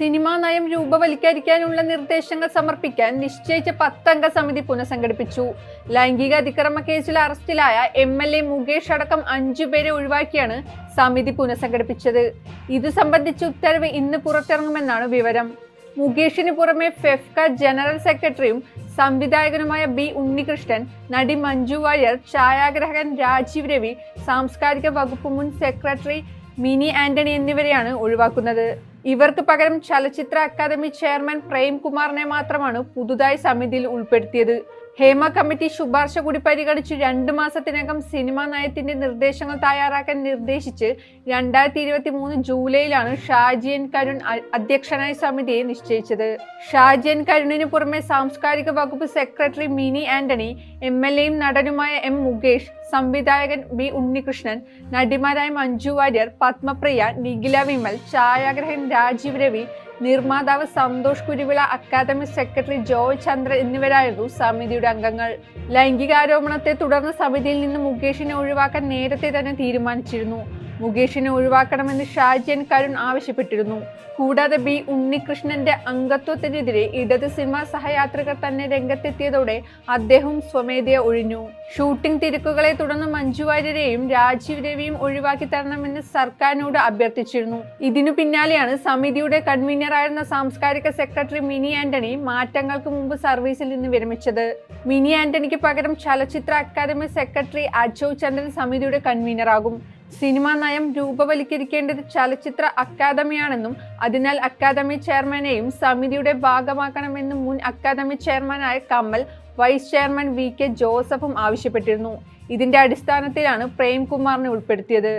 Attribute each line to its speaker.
Speaker 1: Cinema നയം രൂപവൽക്കരിക്കാനുള്ള നിർദ്ദേശങ്ങൾ സമർപ്പിക്കാൻ നിശ്ചയിച്ച പത്തംഗ സമിതി പുനഃസംഘടിപ്പിച്ചു. ലൈംഗിക അതിക്രമ കേസിൽ അറസ്റ്റിലായ എം എൽ എ മുകേഷ് അടക്കം അഞ്ചു പേരെ ഒഴിവാക്കിയാണ് സമിതി പുനഃസംഘടിപ്പിച്ചത്. ഇത് സംബന്ധിച്ച ഉത്തരവ് ഇന്ന് പുറത്തിറങ്ങുമെന്നാണ് വിവരം. മുകേഷിന് പുറമെ ഫെഫ്ക ജനറൽ സെക്രട്ടറിയും സംവിധായകനുമായ ബി ഉണ്ണികൃഷ്ണൻ നടി മഞ്ജു വാര്യർ ഛായാഗ്രാഹകൻ രാജീവ് രവി സാംസ്കാരിക വകുപ്പ് മുൻ സെക്രട്ടറി മിനി ആന്റണി എന്നിവരെയാണ് ഒഴിവാക്കുന്നത്. ഇവർക്ക് പകരം ചലച്ചിത്ര അക്കാദമി ചെയർമാൻ പ്രേംകുമാറിനെ മാത്രമാണ് പുതുതായി സമിതിയിൽ ഉൾപ്പെടുത്തിയത്. ഹേമ കമ്മിറ്റി ശുപാർശ കൂടി പരിഗണിച്ച് രണ്ട് മാസത്തിനകം സിനിമാ നയത്തിന്റെ നിർദ്ദേശങ്ങൾ തയ്യാറാക്കാൻ നിർദ്ദേശിച്ച് രണ്ടായിരത്തി ഇരുപത്തി മൂന്ന് ജൂലൈയിലാണ് ഷാജിയൻ കരുൺ അധ്യക്ഷനായ സമിതിയെ നിശ്ചയിച്ചത്. ഷാജിയൻ കരുണിന് പുറമെ സാംസ്കാരിക വകുപ്പ് secretary Mini Antony M L എയും നടനുമായ എം മുകേഷ് സംവിധായകൻ ബി ഉണ്ണികൃഷ്ണൻ നടിമാരായ മഞ്ജു വാര്യർ പത്മപ്രിയ നിഖില വിമൽ ഛായാഗ്രഹൻ രാജീവ് രവി നിർമ്മാതാവ് സന്തോഷ് കുരുവിള അക്കാദമി സെക്രട്ടറി ജോയ് ചന്ദ്രൻ എന്നിവരായിരുന്നു സമിതിയുടെ അംഗങ്ങൾ. ലൈംഗികാരോപണത്തെ തുടർന്ന് സമിതിയിൽ നിന്ന് മുകേഷിനെ ഒഴിവാക്കാൻ നേരത്തെ തന്നെ തീരുമാനിച്ചിരുന്നു. മുകേഷിനെ ഒഴിവാക്കണമെന്ന് ഷാജിയൻ കരുൺ ആവശ്യപ്പെട്ടിരുന്നു. കൂടാതെ ബി ഉണ്ണികൃഷ്ണന്റെ അംഗത്വത്തിനെതിരെ ഇടത് സിനിമാ സഹയാത്രികർ തന്നെ രംഗത്തെത്തിയതോടെ അദ്ദേഹം സ്വമേധയ ഒഴിഞ്ഞു. ഷൂട്ടിംഗ് തിരക്കുകളെ തുടർന്ന് മഞ്ജു വാര്യരെയും രാജീവ് രവിയും ഒഴിവാക്കി തരണമെന്ന് സർക്കാരിനോട് അഭ്യർത്ഥിച്ചിരുന്നു. ഇതിനു പിന്നാലെയാണ് സമിതിയുടെ കൺവീനറായിരുന്ന സാംസ്കാരിക സെക്രട്ടറി മിനി ആന്റണി മാറ്റങ്ങൾക്ക് മുമ്പ് സർവീസിൽ നിന്ന് വിരമിച്ചത്. മിനി ആന്റണിക്ക് പകരം ചലച്ചിത്ര അക്കാദമി സെക്രട്ടറി അജോ ചന്ദ്രൻ സമിതിയുടെ കൺവീനറാകും. സിനിമാ നയം രൂപവൽക്കരിക്കേണ്ടത് ചലച്ചിത്ര അക്കാദമിയാണെന്നും അതിനാൽ അക്കാദമി ചെയർമാനെയും സമിതിയുടെ ഭാഗമാക്കണമെന്നും മുൻ അക്കാദമി ചെയർമാനായ Kamal vice chairman V K ജോസഫും ആവശ്യപ്പെട്ടിരുന്നു. ഇതിന്റെ അടിസ്ഥാനത്തിലാണ് പ്രേംകുമാറിനെ ഉൾപ്പെടുത്തിയത്.